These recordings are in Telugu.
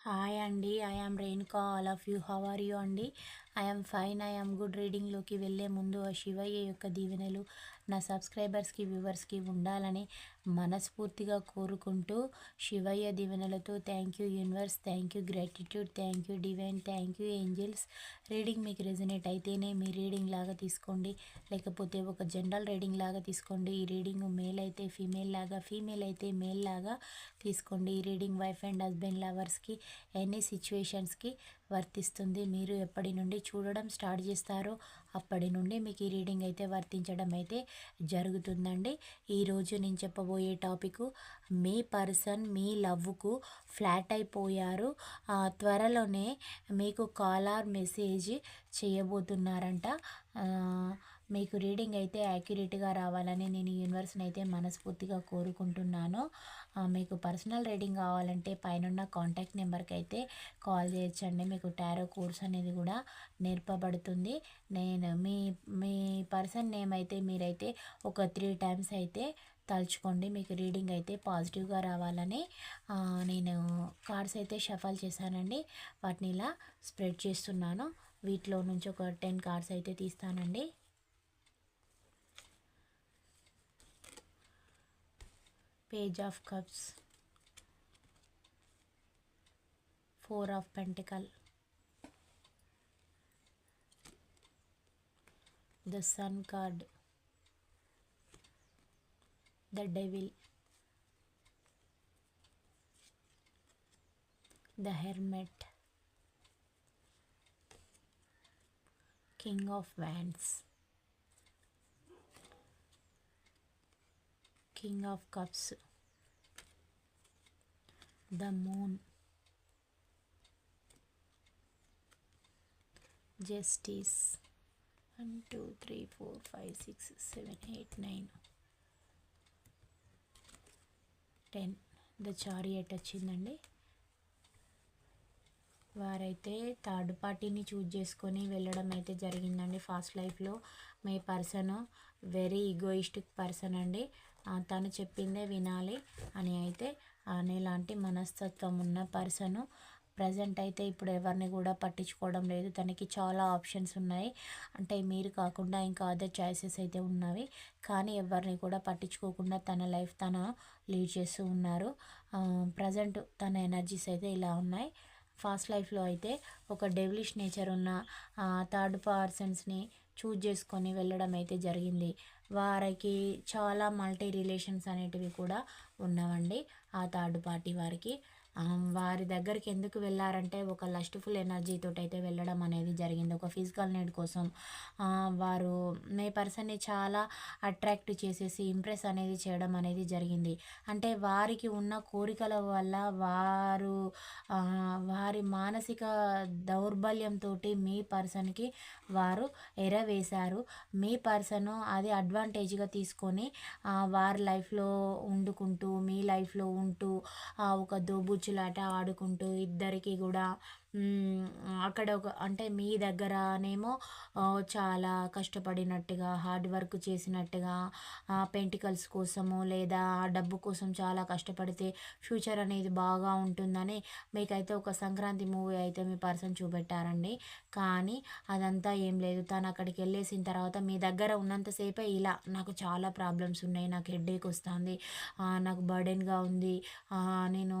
హాయ్ అండి I am Renuka all of you how are you అండి I am fine I am good రీడింగ్లోకి వెళ్ళే ముందు ఆ శివయ్య యొక్క దీవెనలు నా సబ్స్క్రైబర్స్కి వ్యూవర్స్కి ఉండాలని మనస్ఫూర్తిగా కోరుకుంటూ శివయ్య దీవెనలతో thank you universe thank you gratitude thank you divine thank you angels reading మీకు రెజనేట్ అయితేనే మీ రీడింగ్ లాగా తీసుకోండి. లేకపోతే ఒక జనరల్ రీడింగ్ లాగా తీసుకోండి. ఈ రీడింగ్ మేల్ అయితే ఫీమేల్ లాగా ఫీమేల్ అయితే మేల్ లాగా తీసుకోండి. ఈ రీడింగ్ వైఫ్ అండ్ హస్బెండ్ లవర్స్కి ఎనీ సిచ్యువేషన్స్కి వర్తిస్తుంది. మీరు ఎప్పటి నుండి చూడడం స్టార్ట్ చేస్తారో అప్పటి నుండి మీకు ఈ రీడింగ్ అయితే వర్తించడం అయితే జరుగుతుందండి. ఈరోజు నేను చెప్పబోయే టాపిక్ మీ పర్సన్ మీ లవ్కు ఫ్లాట్ అయిపోయారు. త్వరలోనే మీకు కాల్ ఆర్ మెసేజ్ చేయబోతున్నారంట. మీకు రీడింగ్ అయితే యాక్యురేట్గా రావాలని నేను యూనివర్స్ని అయితే మనస్ఫూర్తిగా కోరుకుంటున్నాను. మీకు పర్సనల్ రీడింగ్ కావాలంటే పైన కాంటాక్ట్ నెంబర్కి అయితే కాల్ చేయొచ్చండి. మీకు టారో కోర్స్ అనేది కూడా నేర్పబడుతుంది. నేను మీ మీ పర్సన్ నేమ్ అయితే మీరైతే ఒక త్రీ టైమ్స్ అయితే తలుచుకోండి. మీకు రీడింగ్ అయితే పాజిటివ్గా రావాలని నేను కార్డ్స్ అయితే షఫల్ చేశానండి. వాటిని ఇలా స్ప్రెడ్ చేస్తున్నాను. వీటిలో నుంచి ఒక టెన్ కార్డ్స్ అయితే తీస్తానండి. page of cups. Four of pentacle. The sun card the devil. The hermit. King of wands. King of cups the moon justice one two three four five six seven eight nine ten the chariot వచ్చిందండి వారైతే థర్డ్ పార్టీని చూజ్ చేసుకొని వెళ్ళడం అయితే జరిగిందండి. ఫాస్ట్ లైఫ్లో మీ పర్సన్ వెరీ ఈగోయిస్టిక్ పర్సన్ అండి. తను చెప్పిందే వినాలి అని అయితే అనేలాంటి మనస్తత్వం ఉన్న పర్సను ప్రజెంట్ అయితే ఇప్పుడు ఎవరిని కూడా పట్టించుకోవడం లేదు. తనకి చాలా ఆప్షన్స్ ఉన్నాయి. అంటే మీరు కాకుండా ఇంకా అదర్ చాయిసెస్ అయితే ఉన్నవి. కానీ ఎవరిని కూడా పట్టించుకోకుండా తన లైఫ్ తన లీడ్ చేస్తూ ఉన్నారు. ప్రజెంట్ తన ఎనర్జీస్ అయితే ఇలా ఉన్నాయి. ఫాస్ట్ లైఫ్లో అయితే ఒక డెవిలిష్ నేచర్ ఉన్న థర్డ్ పర్సన్స్ని చూజ్ చేసుకొని వెళ్ళడం అయితే జరిగింది. వారికి చాలా మల్టీ రిలేషన్స్ అనేటివి కూడా ఉన్నవండి. ఆ థర్డ్ పార్టీ వారికి. వారి దగ్గరికి ఎందుకు వెళ్ళారంటే ఒక లస్ట్ఫుల్ ఎనర్జీతో అయితే వెళ్ళడం అనేది జరిగింది. ఒక ఫిజికల్ నీడ్ కోసం వారు మే పర్సన్ని చాలా అట్రాక్ట్ చేసేసి ఇంప్రెస్ అనేది చేయడం అనేది జరిగింది. అంటే వారికి ఉన్న కోరికల వల్ల వారు వారి మానసిక దౌర్బల్యంతో మీ పర్సన్కి వారు ఎరవేశారు. మీ పర్సన్ అది అడ్వాంటేజ్గా తీసుకొని వారి లైఫ్లో వండుకుంటూ మీ లైఫ్లో ఉంటూ ఒక కూచులాట ఆడుకుంటూ ఇద్దరికి కూడా అక్కడ ఒక అంటే మీ దగ్గరనేమో చాలా కష్టపడినట్టుగా హార్డ్ వర్క్ చేసినట్టుగా పెంటికల్స్ కోసము లేదా డబ్బు కోసం చాలా కష్టపడితే ఫ్యూచర్ అనేది బాగా ఉంటుందని మీకైతే ఒక సంక్రాంతి మూవీ అయితే మీ పర్సన్ చూపెట్టారండి. కానీ అదంతా ఏం లేదు. తను అక్కడికి వెళ్ళేసిన తర్వాత మీ దగ్గర ఉన్నంతసేపే ఇలా నాకు చాలా ప్రాబ్లమ్స్ ఉన్నాయి. నాకు హెడ్ఏక్ వస్తుంది. నాకు బర్డెన్గా ఉంది. నేను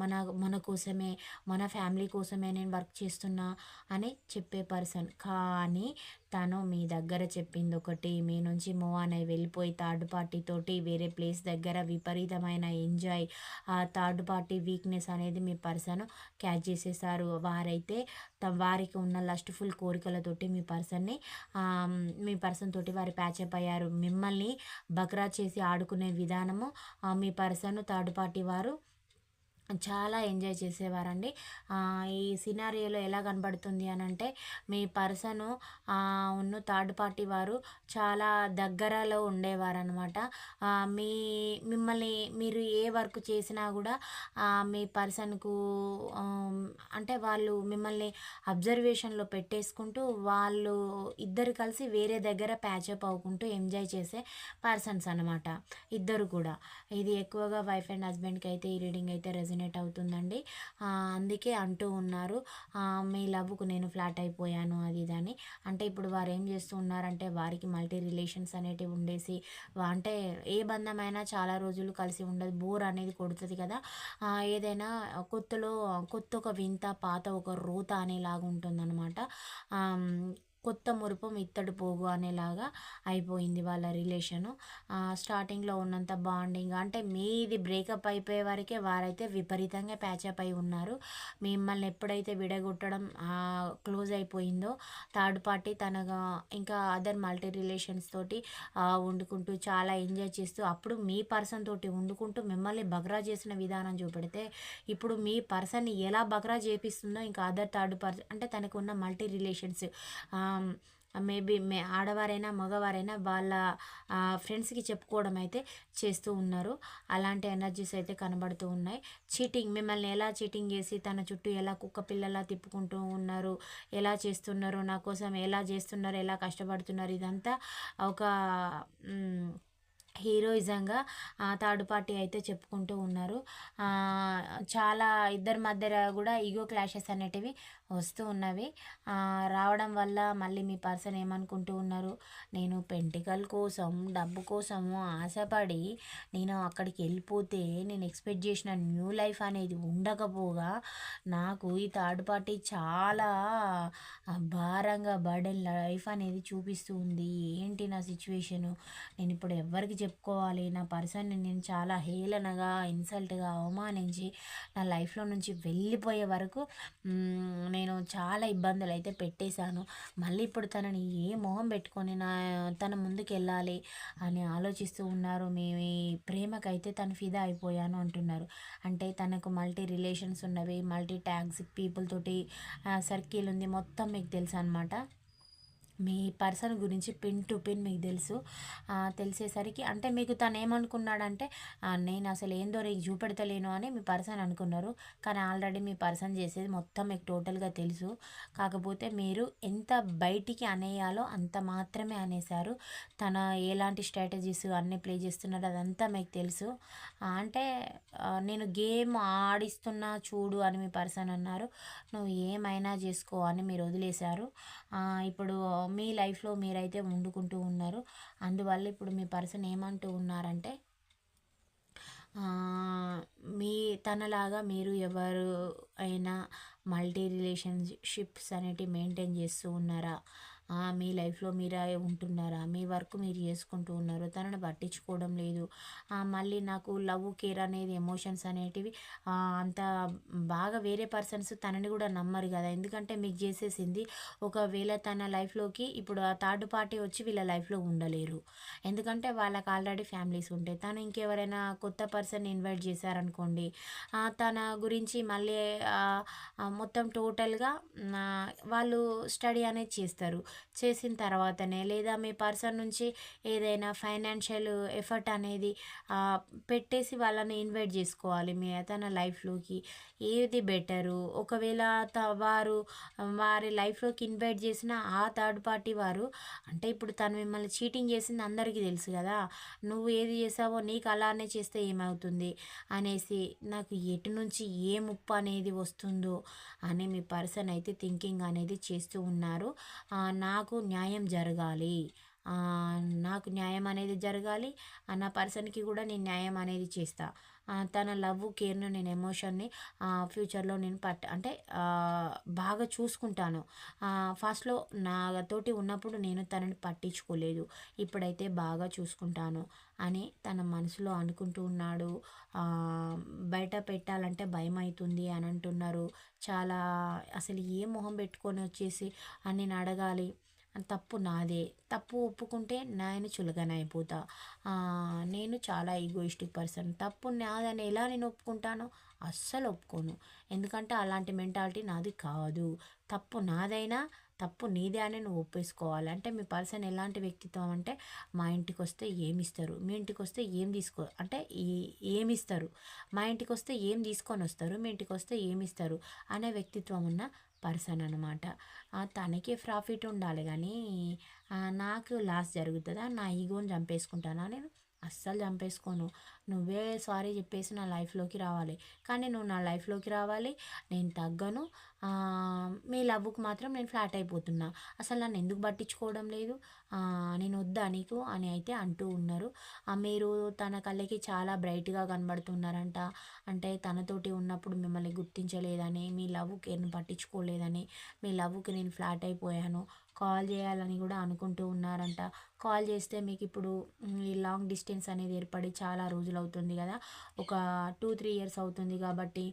మన మన కోసమే మన ఫ్యామిలీ కోసమే కోసమే నేను వర్క్ చేస్తున్నా అని చెప్పే పర్సన్. కానీ తను మీ దగ్గర చెప్పింది ఒకటి మీ నుంచి మూవ్ అయి వెళ్ళిపోయి థర్డ్ పార్టీ తోటి వేరే ప్లేస్ దగ్గర విపరీతమైన ఎంజాయ్ ఆ థర్డ్ పార్టీ వీక్నెస్ అనేది మీ పర్సన్ క్యాచ్ చేసేసారు. వారైతే వారికి ఉన్న లస్ట్ఫుల్ కోరికలతోటి మీ పర్సన్ని మీ పర్సన్ తోటి వారు ప్యాచప్ అయ్యారు. మిమ్మల్ని బక్రా చేసి ఆడుకునే విధానము మీ పర్సన్ థర్డ్ పార్టీ వారు చాలా ఎంజాయ్ చేసేవారండి. ఈ సినారియోలో ఎలా కనబడుతుంది అని అంటే మీ పర్సను ఉన్న థర్డ్ పార్టీ వారు చాలా దగ్గరలో ఉండేవారనమాట మీ మిమ్మల్ని మీరు ఏ వర్క్ చేసినా కూడా మీ పర్సన్కు అంటే వాళ్ళు మిమ్మల్ని అబ్జర్వేషన్లో పెట్టేసుకుంటూ వాళ్ళు ఇద్దరు కలిసి వేరే దగ్గర ప్యాచప్ అవ్వుకుంటూ ఎంజాయ్ చేసే పర్సన్స్ అనమాట ఇద్దరు కూడా. ఇది ఎక్కువగా వైఫ్ అండ్ హస్బెండ్కి అయితే ఈ రీడింగ్ అయితే రెజన్ రెజినేట్ అవుతుందండి. అందుకే అంటూ ఉన్నారు. మీ లవ్కు నేను ఫ్లాట్ అయిపోయాను అది ఇదని అంటే ఇప్పుడు వారు ఏం చేస్తూ ఉన్నారంటే వారికి మల్టీ రిలేషన్స్ అనేటివి ఉండేసి అంటే ఏ బంధమైనా చాలా రోజులు కలిసి ఉండదు. బోర్ అనేది కొడుతుంది కదా. ఏదైనా కొత్తలో కొత్త ఒక వింత పాత ఒక రోత అనేలాగా ఉంటుందన్నమాట. కొత్త మురుపు ఇత్తడి పోగు అనేలాగా అయిపోయింది వాళ్ళ రిలేషను. స్టార్టింగ్లో ఉన్నంత బాండింగ్ అంటే మీది బ్రేకప్ అయిపోయే వరకే వారైతే విపరీతంగా ప్యాచప్ అయి ఉన్నారు. మిమ్మల్ని ఎప్పుడైతే విడగొట్టడం క్లోజ్ అయిపోయిందో థర్డ్ పార్టీ తనగా ఇంకా అదర్ మల్టీ రిలేషన్స్ తోటి వండుకుంటూ చాలా ఎంజాయ్ చేస్తూ అప్పుడు మీ పర్సన్ తోటి వండుకుంటూ మిమ్మల్ని బగ్రా చేసిన విధానం చూపెడితే ఇప్పుడు మీ పర్సన్ని ఎలా బగ్రా చేపిస్తుందో ఇంకా అదర్ థర్డ్ పర్సన్ అంటే తనకు ఉన్న మల్టీ రిలేషన్స్ మేబీ మే ఆడవారైనా మగవారైనా వాళ్ళ ఫ్రెండ్స్కి చెప్పుకోవడం అయితే చేస్తూ ఉన్నారు. అలాంటి ఎనర్జీస్ అయితే కనబడుతూ ఉన్నాయి. చీటింగ్ మిమ్మల్ని ఎలా చీటింగ్ చేసి తన చుట్టూ ఎలా కుక్క పిల్లలా తిప్పుకుంటూ ఉన్నారు ఎలా చేస్తున్నారు నా కోసం ఎలా చేస్తున్నారు ఎలా కష్టపడుతున్నారు ఇదంతా ఒక హీరోయిజంగా థర్డ్ పార్టీ అయితే చెప్పుకుంటూ ఉన్నారు. చాలా ఇద్దరి మధ్య కూడా ఈగో క్లాషెస్ అనేటివి వస్తూ ఉన్నవి. రావడం వల్ల మళ్ళీ మీ పర్సన్ ఏమనుకుంటూ ఉన్నారు? నేను పెంటికల్ కోసం డబ్బు కోసము ఆశపడి నేను అక్కడికి వెళ్ళిపోతే నేను ఎక్స్పెక్ట్ చేసిన న్యూ లైఫ్ అనేది ఉండకపోగా నాకు ఈ థర్డ్ పార్టీ చాలా భారంగా బర్డెన్ లైఫ్ అనేది చూపిస్తూ ఉంది. ఏంటి నా సిచ్యువేషను? నేను ఇప్పుడు ఎవరికి చెప్పుకోవాలి. నా పర్సన్ని నేను చాలా హేళనగా ఇన్సల్ట్గా అవమానించి నా లైఫ్లో నుంచి వెళ్ళిపోయే వరకు నేను చాలా ఇబ్బందులు అయితే పెట్టేశాను. మళ్ళీ ఇప్పుడు తనని ఏ మొహం పెట్టుకొని నా తన ముందుకు వెళ్ళాలి అని ఆలోచిస్తూ ఉన్నారు. మీ ప్రేమకైతే తను ఫిదా అయిపోయాను అంటున్నారు. అంటే తనకు మల్టీ రిలేషన్స్ ఉన్నవి మల్టీ ట్యాగ్స్ పీపుల్ తోటి సర్కిల్ ఉంది. మొత్తం మీకు తెలుసు అనమాట మీ పర్సన్ గురించి పిన్ టు పిన్ మీకు తెలుసు. తెలిసేసరికి అంటే మీకు తను ఏమనుకున్నాడంటే నేను అసలు ఏందో నీకు చూపెడతలేను అని మీ పర్సన్ అనుకున్నారు. కానీ ఆల్రెడీ మీ పర్సన్ చేసేది మొత్తం మీకు టోటల్గా తెలుసు. కాకపోతే మీరు ఎంత బయటికి అనేయాలో అంత మాత్రమే అనేసారు తన ఎలాంటి స్ట్రాటజీస్ అన్నీ ప్లే చేస్తున్నారో అదంతా మీకు తెలుసు. అంటే నేను గేమ్ ఆడిస్తున్నా చూడు అని మీ పర్సన్ అన్నారు. నువ్వు ఏమైనా చేసుకో అని మీరు వదిలేశారు. ఇప్పుడు మీ లైఫ్లో మీరైతే వండుకుంటూ ఉన్నారు. అందువల్ల ఇప్పుడు మీ పర్సన్ ఏమంటూ ఉన్నారంటే మీ తనలాగా మీరు ఎవరు అయినా మల్టీ రిలేషన్షిప్స్ అనేటివి మెయింటైన్ చేస్తూ ఉన్నారా? మీ లైఫ్లో మీరే ఉంటున్నారా? మీ వర్క్ మీరు చేసుకుంటూ ఉన్నారు? తనని పట్టించుకోవడం లేదు. మళ్ళీ నాకు లవ్ కేర్ అనేది ఎమోషన్స్ అనేటివి అంత బాగా వేరే పర్సన్స్ తనని కూడా నమ్మరు కదా. ఎందుకంటే మీకు చేసేసింది ఒకవేళ తన లైఫ్లోకి ఇప్పుడు ఆ థర్డ్ పార్టీ వచ్చి వీళ్ళ లైఫ్లో ఉండలేరు. ఎందుకంటే వాళ్ళకి ఆల్రెడీ ఫ్యామిలీస్ ఉంటాయి తను ఇంకెవరైనా కొత్త పర్సన్ ఇన్వైట్ చేశారనుకోండి తన గురించి మళ్ళీ మొత్తం టోటల్గా వాళ్ళు స్టడీ అనేది చేస్తారు. చేసిన తర్వాతనే లేదా మీ పర్సన్ నుంచి ఏదైనా ఫైనాన్షియల్ ఎఫర్ట్ అనేది పెట్టేసి వాళ్ళని ఇన్వైట్ చేసుకోవాలి మీ తన లైఫ్లోకి. ఏది బెటరు? ఒకవేళ వారు వారి లైఫ్లోకి ఇన్వైట్ చేసిన ఆ థర్డ్ పార్టీ వారు అంటే ఇప్పుడు తను మిమ్మల్ని చీటింగ్ చేసింది అందరికీ తెలుసు కదా నువ్వు ఏది చేసావో నీకు అలానే చేస్తే ఏమవుతుంది? అనేసి నాకు ఎటు నుంచి ఏ ముప్పు అనేది వస్తుందో అని మీ పర్సన్ అయితే థింకింగ్ అనేది చేస్తూ ఉన్నారు. నాకు న్యాయం జరగాలి. నాకు న్యాయం అనేది జరగాలి. నా పర్సన్కి కూడా నేను న్యాయం అనేది చేస్తా. తన లవ్ కేర్ను నేను ఎమోషన్ని ఫ్యూచర్లో నేను పట్ అంటే బాగా చూసుకుంటాను. ఫస్ట్లో నాతోటి ఉన్నప్పుడు నేను తనని పట్టించుకోలేదు. ఇప్పుడైతే బాగా చూసుకుంటాను అని తన మనసులో అనుకుంటూ ఉన్నాడు. బయట పెట్టాలంటే భయం అవుతుంది అని అంటున్నారు. చాలా అసలు ఏ మొహం పెట్టుకొని వచ్చేసి అని నేను అడగాలి తప్పు నాదే. తప్పు ఒప్పుకుంటే నేను చులకనైపోతా నేను చాలా ఈగోయిస్టిక్ పర్సన్ తప్పు నాదని ఎలా నేను ఒప్పుకుంటాను అస్సలు ఒప్పుకోను. ఎందుకంటే అలాంటి మెంటాలిటీ నాది కాదు. తప్పు నాదైనా తప్పు నీదే అని నువ్వు ఒప్పేసుకోవాలి. అంటే మీ పర్సన్ ఎలాంటి వ్యక్తిత్వం అంటే మా ఇంటికి వస్తే ఏమిస్తారు? మీ ఇంటికి వస్తే ఏం తీసుకో అంటే ఏమిస్తారు? మా ఇంటికి వస్తే ఏం తీసుకొని వస్తారు మీ ఇంటికి వస్తే ఏమిస్తారు? అనే వ్యక్తిత్వం ఉన్న పర్సన్ అనమాట తనకే ప్రాఫిట్ ఉండాలి కానీ నాకు లాస్ జరుగుతుందా? నా ఈగోని చంపేసుకుంటానా? నేను అస్సలు చంపేసుకోను. నువ్వే సారీ చెప్పేసి నా లైఫ్లోకి రావాలి. కానీ నువ్వు నా లైఫ్లోకి రావాలి నేను తగ్గను. మీ లవ్వుకు మాత్రం నేను ఫ్లాట్ అయిపోతున్నా. అసలు నన్ను ఎందుకు పట్టించుకోవడం లేదు? నేను వద్దా నీకు? అని అయితే అంటూ ఉన్నారు. మీరు తన కళ్ళకి చాలా బ్రైట్గా కనబడుతున్నారంట. అంటే తనతోటి ఉన్నప్పుడు మిమ్మల్ని గుర్తించలేదని మీ లవ్కి నేను పట్టించుకోలేదని మీ లవ్కి నేను ఫ్లాట్ అయిపోయాను. కాల్ చేయాలని కూడా అనుకుంటూ ఉన్నారంట. కాల్ చేస్తే మీకు ఇప్పుడు ఈ లాంగ్ డిస్టెన్స్ అనేది ఏర్పడి చాలా రోజులు అవుతుంది కదా. ఒక టూ త్రీ ఇయర్స్ అవుతుంది కాబట్టి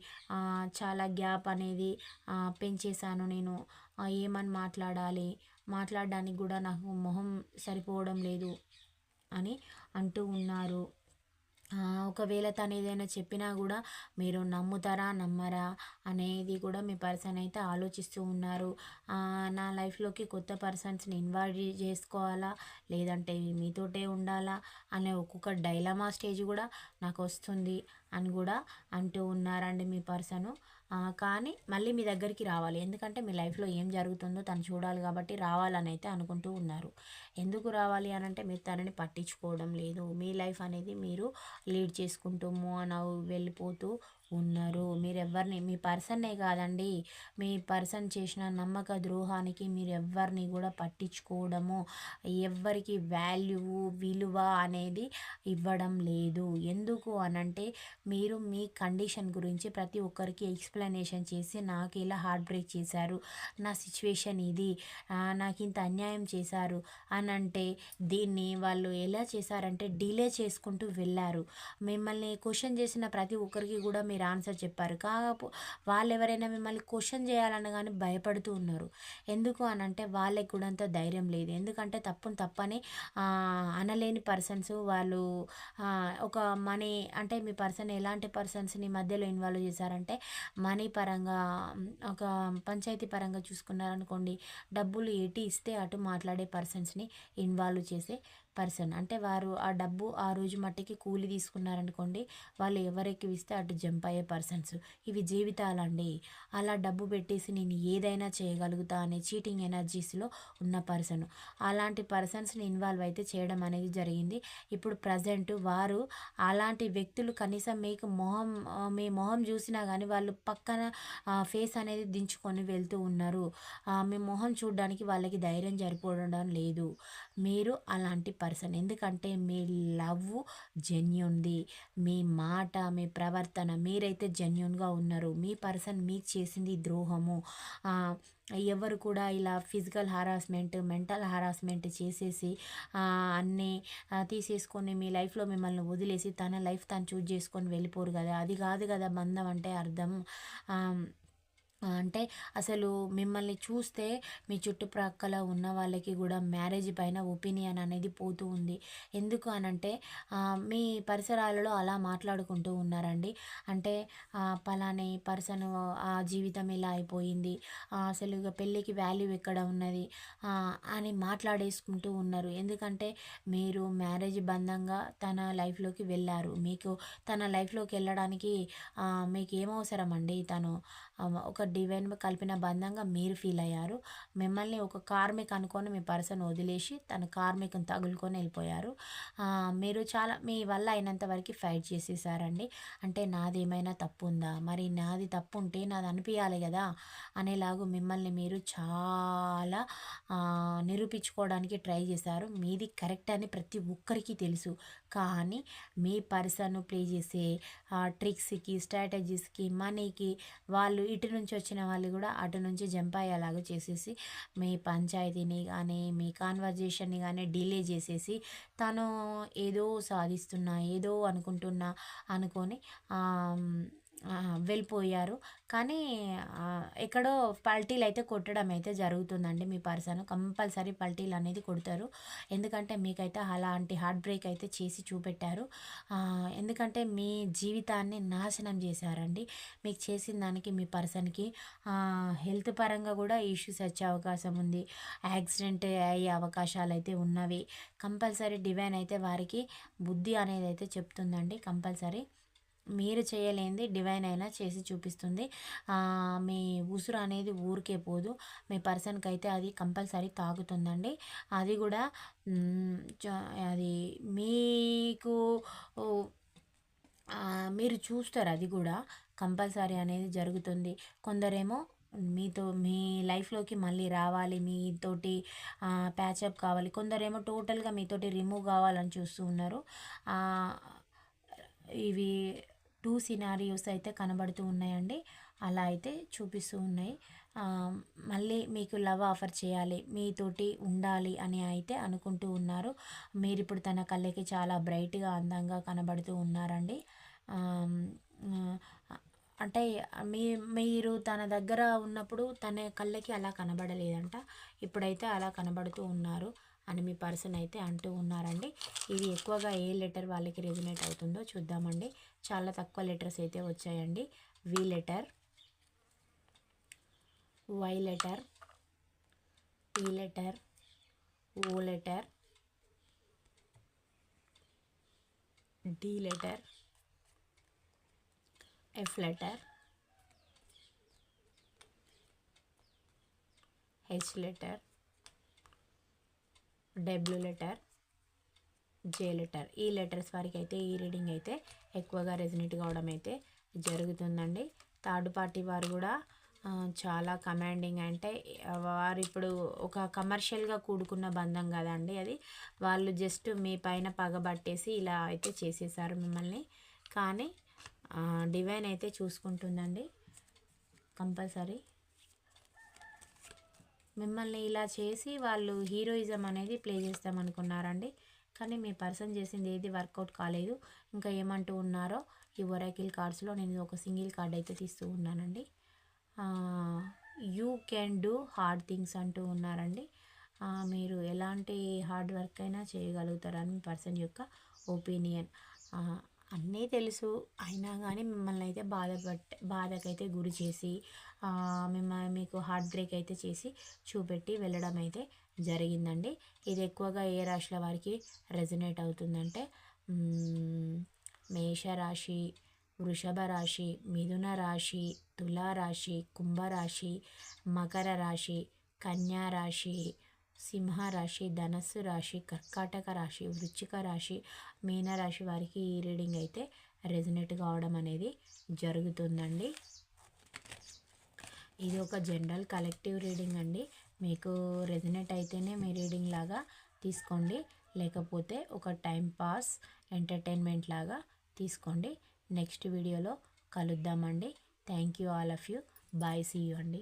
చాలా గ్యాప్ అనేది పెంచేశాను నేను. ఏమని మాట్లాడాలి? మాట్లాడడానికి కూడా నాకు మొహం సరిపోవడం లేదు అని అంటూ ఉన్నారు. ఒకవేళ తను ఏదైనా చెప్పినా కూడా మీరు నమ్ముతారా నమ్మరా అనేది కూడా మీ పర్సన్ అయితే ఆలోచిస్తూ ఉన్నారు. నా లైఫ్లోకి కొత్త పర్సన్స్ని ఇన్వాల్వ్ చేసుకోవాలా లేదంటే మీతోటే ఉండాలా అనే ఒక్కొక్క డైలమా స్టేజ్ కూడా నాకు వస్తుంది అని కూడా అంటూ ఉన్నారండి మీ పర్సను. కానీ మళ్ళీ మీ దగ్గరికి రావాలి. ఎందుకంటే మీ లైఫ్లో ఏం జరుగుతుందో తను చూడాలి కాబట్టి రావాలని అయితే అనుకుంటూ ఉన్నారు. ఎందుకు రావాలి అని అంటే మీరు తనని పట్టించుకోవడం లేదు. మీ లైఫ్ అనేది మీరు లీడ్ చేసుకుంటూ అని వెళ్ళిపోతూ ఉన్నారు. మీరు ఎవరిని మీ పర్సన్నే కాదండి. మీ పర్సన్ చేసిన నమ్మక ద్రోహానికి మీరు ఎవరిని కూడా పట్టించుకోవడము ఎవ్వరికి వాల్యూ విలువ అనేది ఇవ్వడం లేదు. ఎందుకు అనంటే మీరు మీ కండిషన్ గురించి ప్రతి ఒక్కరికి ఎక్స్ప్లెనేషన్ చేసి నాకు ఇలా హార్ట్ బ్రేక్ చేశారు. నా సిచ్యువేషన్ ఇది. నాకు ఇంత అన్యాయం చేశారు అని అంటే దీన్ని వాళ్ళు ఎలా చేశారంటే డిలే చేసుకుంటూ వెళ్ళారు. మిమ్మల్ని క్వశ్చన్ చేసిన ప్రతి ఒక్కరికి కూడా మీరు ఆన్సర్ చెప్పారు. కాకపో వాళ్ళు ఎవరైనా మిమ్మల్ని క్వశ్చన్ చేయాలని కానీ భయపడుతూ ఉన్నారు. ఎందుకు అని అంటే వాళ్ళకి కూడా అంత ధైర్యం లేదు. ఎందుకంటే తప్పును తప్పని అనలేని పర్సన్స్ వాళ్ళు ఒక మనీ అంటే మీ పర్సన్ ఎలాంటి పర్సన్స్ని మధ్యలో ఇన్వాల్వ్ చేశారంటే మనీ పరంగా ఒక పంచాయతీ పరంగా చూసుకున్నారనుకోండి డబ్బులు ఎటు ఇస్తే అటు మాట్లాడే పర్సన్స్ని ఇన్వాల్వ్ చేసే పర్సన్. అంటే వారు ఆ డబ్బు ఆ రోజు మట్టికి కూలి తీసుకున్నారనుకోండి వాళ్ళు ఎవరెక్కి ఇస్తే అటు జంప్ అయ్యే పర్సన్స్. ఇవి జీవితాలండి. అలా డబ్బు పెట్టేసి నేను ఏదైనా చేయగలుగుతా అనే చీటింగ్ ఎనర్జీస్లో ఉన్న పర్సన్. అలాంటి పర్సన్స్ని ఇన్వాల్వ్ అయితే చేయడం అనేది జరిగింది. ఇప్పుడు ప్రజెంట్ వారు అలాంటి వ్యక్తులు కనీసం మీకు మొహం మీ మొహం చూసినా కానీ వాళ్ళు పక్కన ఫేస్ అనేది దించుకొని వెళ్తూ ఉన్నారు. మీ మొహం చూడడానికి వాళ్ళకి ధైర్యం సరిపోవడం లేదు. మీరు అలాంటి పర్సన్. ఎందుకంటే మీ లవ్ జెన్యున్ది. మీ మాట మీ ప్రవర్తన మీరైతే జెన్యున్గా ఉన్నారు. మీ పర్సన్ మీకు చేసింది ద్రోహము. ఎవరు కూడా ఇలా ఫిజికల్ హారాస్మెంట్ మెంటల్ హారాస్మెంట్ చేసేసి అన్నీ తీసేసుకొని మీ లైఫ్లో మిమ్మల్ని వదిలేసి తన లైఫ్ తను చూజ్ చేసుకొని వెళ్ళిపోరు కదా. అది కాదు కదా బంధం అంటే అర్థం. అంటే అసలు మిమ్మల్ని చూస్తే మీ చుట్టుప్రక్కల ఉన్న వాళ్ళకి కూడా మ్యారేజ్ పైన ఒపీనియన్ అనేది పోతూ ఉంది. ఎందుకు అనంటే మీ పరిసరాలలో అలా మాట్లాడుకుంటూ ఉన్నారండి. అంటే పలాని పర్సన్ ఆ జీవితం ఇలా అయిపోయింది అసలు ఇక పెళ్ళికి వాల్యూ ఎక్కడ ఉన్నది అని మాట్లాడేసుకుంటూ ఉన్నారు. ఎందుకంటే మీరు మ్యారేజ్ బంధంగా తన లైఫ్లోకి వెళ్ళారు. మీకు తన లైఫ్లోకి వెళ్ళడానికి మీకు ఏమవసరం అండి తను? ఒక డివైన్ కలిపిన బంధంగా మీరు ఫీల్ అయ్యారు. మిమ్మల్ని ఒక కార్మిక్ అనుకొని మీ పర్సన్ వదిలేసి తన కార్మికను తగులుకొని వెళ్ళిపోయారు. మీరు చాలా మీ వల్ల అయినంత వరకు ఫైట్ చేసేసారండి. అంటే నాది ఏమైనా తప్పు ఉందా మరి నాది తప్పు ఉంటే నాది అనిపించాలి కదా? అనేలాగు మిమ్మల్ని మీరు చాలా నిరూపించుకోవడానికి ట్రై చేశారు. మీది కరెక్ట్ అని ప్రతి ఒక్కరికి తెలుసు. కానీ మీ పర్సన్ ప్లే చేసే ట్రిక్స్కి స్ట్రాటజీస్కి మనీకి వాళ్ళు ఇటు నుంచి వచ్చిన వాళ్ళు కూడా అటు నుంచి జంప్ అయ్యేలాగా చేసేసి మీ పంచాయతీని కానీ మీ కాన్వర్జేషన్ని కానీ డిలే చేసేసి తను ఏదో సాధిస్తున్నా ఏదో అనుకుంటున్నా అనుకొని వెళ్ళిపోయారు. కానీ ఎక్కడో పల్టీలు అయితే కొట్టడం అయితే జరుగుతుందండి మీ పర్సన్. కంపల్సరీ పల్టీలు అనేది కొడతారు. ఎందుకంటే మీకైతే అలాంటి హార్ట్ బ్రేక్ అయితే చేసి చూపెట్టారు. ఎందుకంటే మీ జీవితాన్ని నాశనం చేశారండి. మీకు చేసిన దానికి మీ పర్సన్కి హెల్త్ పరంగా కూడా ఇష్యూస్ వచ్చే అవకాశం ఉంది. యాక్సిడెంట్ అయ్యే అవకాశాలు అయితే ఉన్నవి. కంపల్సరీ డివైన్ అయితే వారికి బుద్ధి అనేది అయితే చెప్తుందండి. కంపల్సరీ మీరు చేయలేనిది డివైన్ అయినా చేసి చూపిస్తుంది. మీ ఉసురు అనేది ఊరికే పోదు. మీ పర్సన్కి అయితే అది కంపల్సరీ తాగుతుందండి. అది కూడా అది మీకు మీరు చూస్తారు అది కూడా కంపల్సరీ అనేది జరుగుతుంది. కొందరేమో మీతో మీ లైఫ్లోకి మళ్ళీ రావాలి మీతోటి ప్యాచప్ కావాలి. కొందరేమో టోటల్గా మీతోటి రిమూవ్ కావాలని చూస్తూ ఉన్నారు. ఇవి టూ సినారియోస్ అయితే కనబడుతూ ఉన్నాయండి. అలా అయితే చూపిస్తూ ఉన్నాయి. మళ్ళీ మీకు లవ్ ఆఫర్ చేయాలి మీతోటి ఉండాలి అని అయితే అనుకుంటూ ఉన్నారు. మీరు ఇప్పుడు తన కళ్ళకి చాలా బ్రైట్గా అందంగా కనబడుతూ ఉన్నారండి. అంటే మీ మీరు తన దగ్గర ఉన్నప్పుడు తన కళ్ళకి అలా కనబడలేదంట. ఇప్పుడైతే అలా కనబడుతూ ఉన్నారు. అని మీ పర్సన్ అయితే అంటూ ఉన్నారండి. ఇది ఎక్కువగా ఏ లెటర్ వాళ్ళకి రెజినేట్ అవుతుందో చూద్దామండి. చాలా తక్కువ లెటర్స్ అయితే వచ్చాయండి. V letter Y letter E letter O letter D letter F letter H letter W letter J letter. ఈ లెటర్స్ వారికి అయితే ఈ రీడింగ్ అయితే ఎక్కువగా రెజినేట్ కావడం అయితే జరుగుతుందండి. థర్డ్ పార్టీ వారు కూడా చాలా కమాండింగ్ అంటే వారు ఇప్పుడు ఒక కమర్షియల్గా కూడుకున్న బంధం కదండి అది. వాళ్ళు జస్ట్ మీ పైన పగబట్టేసి ఇలా అయితే చేసేసారు మిమ్మల్ని. కానీ డివైన్ అయితే చూసుకుంటుందండి. కంపల్సరీ. మిమ్మల్ని ఇలా చేసి వాళ్ళు హీరోయిజం అనేది ప్లే చేస్తాం అనుకున్నారండి కానీ మీ పర్సన్ చేసింది ఏది వర్కౌట్ కాలేదు. ఇంకా ఏమంటూ ఉన్నారో ఈ ఒరాకిల్ కార్డ్స్లో నేను ఒక సింగిల్ కార్డ్ అయితే తీస్తూ ఉన్నానండి. You can do hard things అంటూ ఉన్నారండి. మీరు ఎలాంటి హార్డ్ వర్క్ అయినా చేయగలుగుతారని పర్సన్ యొక్క ఒపీనియన్. అన్నీ తెలుసు. అయినా కానీ మిమ్మల్ని అయితే బాధపట్ బాధకైతే గురి చేసి మిమ్మల్ని మీకు హార్ట్ బ్రేక్ అయితే చేసి చూపెట్టి వెళ్ళడం అయితే జరిగిందండి. ఇది ఎక్కువగా ఏ రాశుల వారికి రెజనేట్ అవుతుందంటే మేషరాశి వృషభ రాశి మిథున రాశి తులారాశి కుంభరాశి మకర రాశి కన్యా రాశి సింహరాశి ధనస్సు రాశి కర్కాటక రాశి వృచ్చిక రాశి మీనరాశి వారికి ఈ రీడింగ్ అయితే రెజినేట్ కావడం అనేది జరుగుతుందండి. ఇది ఒక జనరల్ కలెక్టివ్ రీడింగ్ అండి. మీకు రెజినేట్ అయితేనే మీ రీడింగ్ లాగా తీసుకోండి. లేకపోతే ఒక టైం పాస్ ఎంటర్టైన్మెంట్ లాగా తీసుకోండి. నెక్స్ట్ వీడియోలో కలుద్దామండి. Thank you all of you. Bye see you అండి.